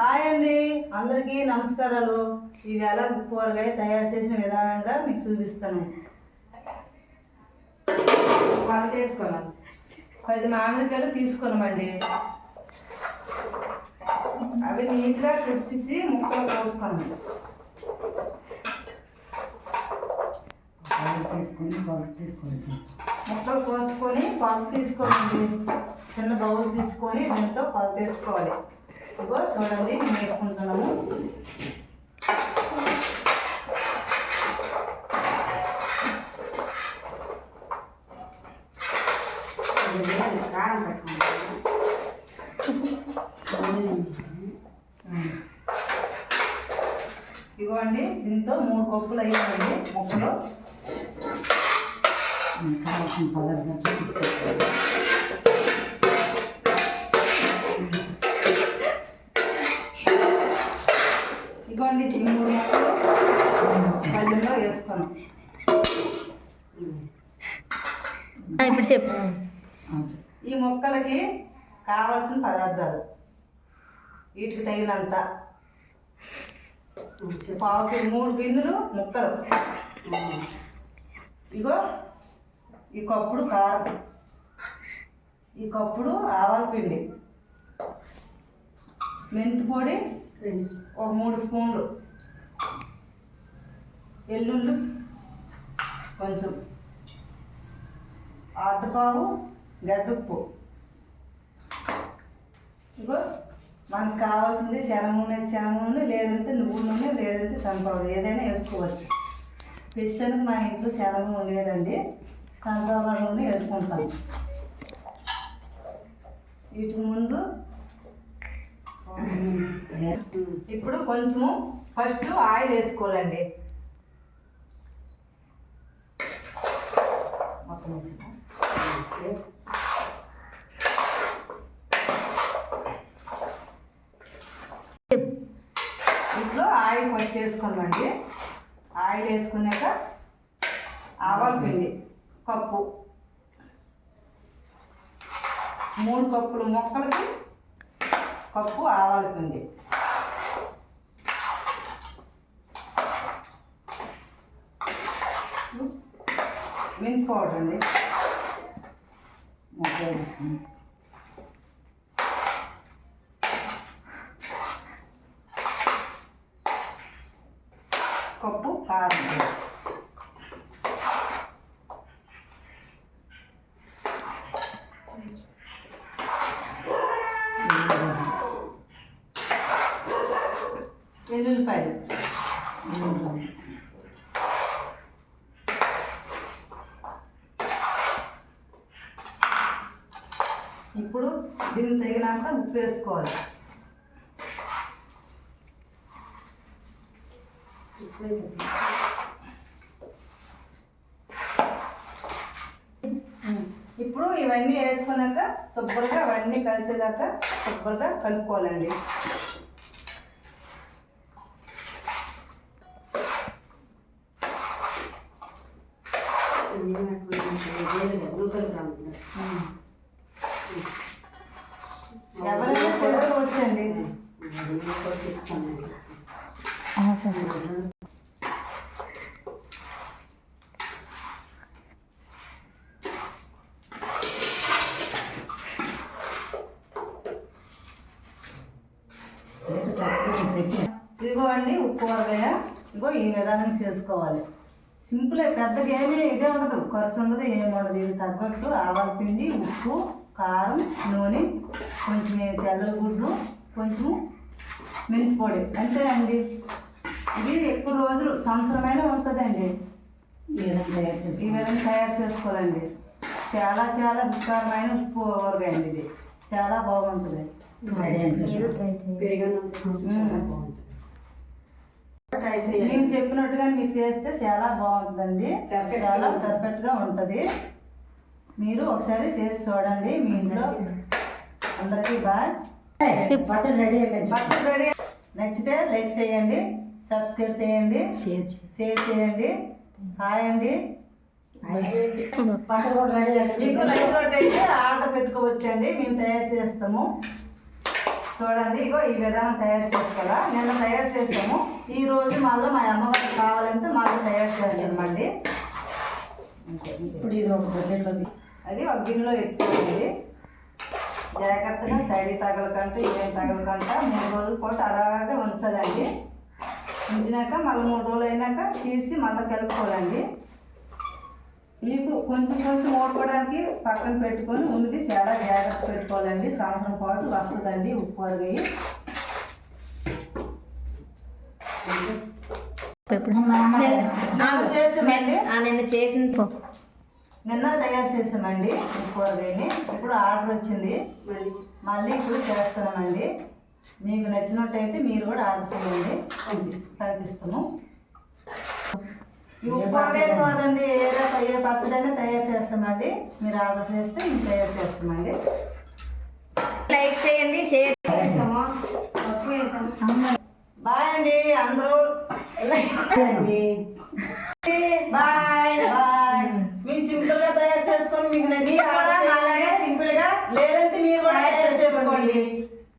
Hi అండి. అందరికీ నమస్కారాలు. ఈవేళ కూరగాయ తయారు చేసిన విధానంగా మీకు చూపిస్తాను. వాళ్ళు తీసుకున్నాం పది మామిడికాయలు తీసుకున్నామండి. అవి నీట్గా కుడిసేసి ముక్కలు కోసుకున్నాం. తీసుకొని తీసుకుని తీసుకొని. ముక్కలు కోసుకొని పాలు తీసుకోవాలండి చిన్న బౌల్ తీసుకొని దీంతో పాలు తీసుకోవాలి. ఇగో చూడండి మేము వేసుకుంటున్నాము. కారం పెట్టుకుంటాం ఇవ్వండి దీంతో మూడు కప్పులు అయ్యాయండి ముక్కలు. కావాల్సిన పదార్థాలు చూపిస్తాను. ఇప్పుడు చెప్పు. ఈ మొక్కలకి కావాల్సిన పదార్థాలు. వీటికి తగినంత. పావు కి- మూడు గిన్నెలు ముక్కలు. ఇగో ఈ కప్పుడు కారం. ఈ కప్పుడు ఆవాల పిండి. మెంతి పొడి ఒక మూడు స్పూన్లు. ఎల్లుల్లి కొంచెం. అర్ధపావు గడ్డుప్పు. ఇగో మనకు కావాల్సింది శనగ నూనె శనగ నూనె లేదంటే నువ్వుల నూనె లేదంటే సన్ఫ్లవర్ ఏదైనా వేసుకోవచ్చు. పిస్తానికి మా ఇంట్లో శనగ నూనె లేదండి సన్ఫ్లవర్ నూనె వేసుకుంటాం. వీటి ముందు ఇప్పుడు కొంచెము ఫస్ట్ ఆయిల్ వేసుకోవాలండి. మొత్తం ఇంట్లో ఆయిల్ పట్టి వేసుకోమండి ఆయిల్ వేసుకున్నాక ఆవాల పిండి కప్పు. మూడు కప్పులు మొక్కలకి కప్పు ఆవాల పిండి. మెంతి పౌడర్ అండి ముప్పై తీసుకుని కప్పు కారం వెల్లుల్లిపాయలు ఇప్పుడు దీనికి తగినంత ఉప్పు వేసుకోవాలి. ఇప్పుడు ఇవన్నీ వేసుకున్నాక శుభ్రంగా అవన్నీ కలిసేదాకా శుభ్రంగా కలుపుకోవాలండి. ఎవరైనా చేసుకోవచ్చండి ఇదిగో అండి ఉప్పు వరగయ ఇదిగో ఈ విధానం చేసుకోవాలి. సింపుల్ పెద్దగా ఏమీ ఇదే ఉండదు. ఖర్చు ఉండదు ఏమి ఉండదు. ఇది తగ్గట్టు ఆవాల పిండి ఉప్పు కారం నూనె కొంచెం తెల్ల గుడ్లు కొంచెం మెంతి పొడి అంతేనండి. ఇది ఎక్కువ రోజులు సంవత్సరమైన ఉంటుందండి. ఈ విధంగా తయారు ఈ చేసి విధంగా తయారు చేసుకోవాలండి. చాలా చాలా రుచికరమైన ఉప్పు ఊరగాయ అండి ఇది చాలా బాగుంటుంది. నేను చెప్పినట్టుగా మీరు చేస్తే చాలా బాగుంటుందండి. చాలా గా ఉంటుంది. మీరు ఒకసారి చేసి చూడండి మీ ఇంట్లో. అందరికీ. బాయ్. పచ్చడి రెడీ అయ్యింది పచ్చడి రెడీ నచ్చితే లైక్ చేయండి సబ్స్క్రైబ్ చేయండి షేర్ చేయండి. హాయ్ అండి. పచ్చడి కూడా రెడీ మీకు నచ్చినట్టు అయితే ఆర్డర్ పెట్టుకోవచ్చండి మేము తయారు చేస్తాము. చూడండి ఇగో ఈ విధానం తయారు చేసుకోవాలా నిన్న తయారు చేసాము. ఈ రోజు మళ్ళీ మా అమ్మవారికి కావాలంటే మళ్ళీ తయారు చేస్తామండి ఇప్పుడు ఇది ఒక బకెట్లోకి. అది ఒక గిన్నెలో ఎత్తుకోండి జాగ్రత్తగా తడి తగలకంటే ఏం తగలకంట మూడు రోజుల పాటు అలాగే ఉంచాలండి. ఉంచినాక మళ్ళీ మూడు రోజులు అయినాక తీసి మళ్ళీ కలుపుకోవాలండి. మీకు కొంచెం కొంచెం ఓడుకోవడానికి పక్కన పెట్టుకొని ఉన్నది చాలా జాగ్రత్త పెట్టుకోవాలండి. సంవత్సరం పాటు వస్తుందండి ఉప్పు అరగయి. నిన్న చేసామండి. నిన్న చేసింది. పో. నిన్న తయారు చేసామండి ఉప్పు అరగయిని ఇప్పుడు ఆర్డర్ వచ్చింది. మళ్ళీ. మళ్ళీ ఇప్పుడు చేస్తున్నామండి. మీకు నచ్చినట్టయితే మీరు కూడా ఆర్డర్ చేయండి. పంపిస్తాము. ఈ ఉప్పు అరగే కాదండి. ఏ రక- ఏ పచ్చడైనా తయారు చేస్తామండి. మీరు ఆర్డర్ చేస్తే మేము తయారు చేస్తామండి. లైక్ చేయండి షేర్ వేసాము బాయ్ అండి. అందరూ বাই বাই মিম সিম্পল কথা শেষ কোন মিখনে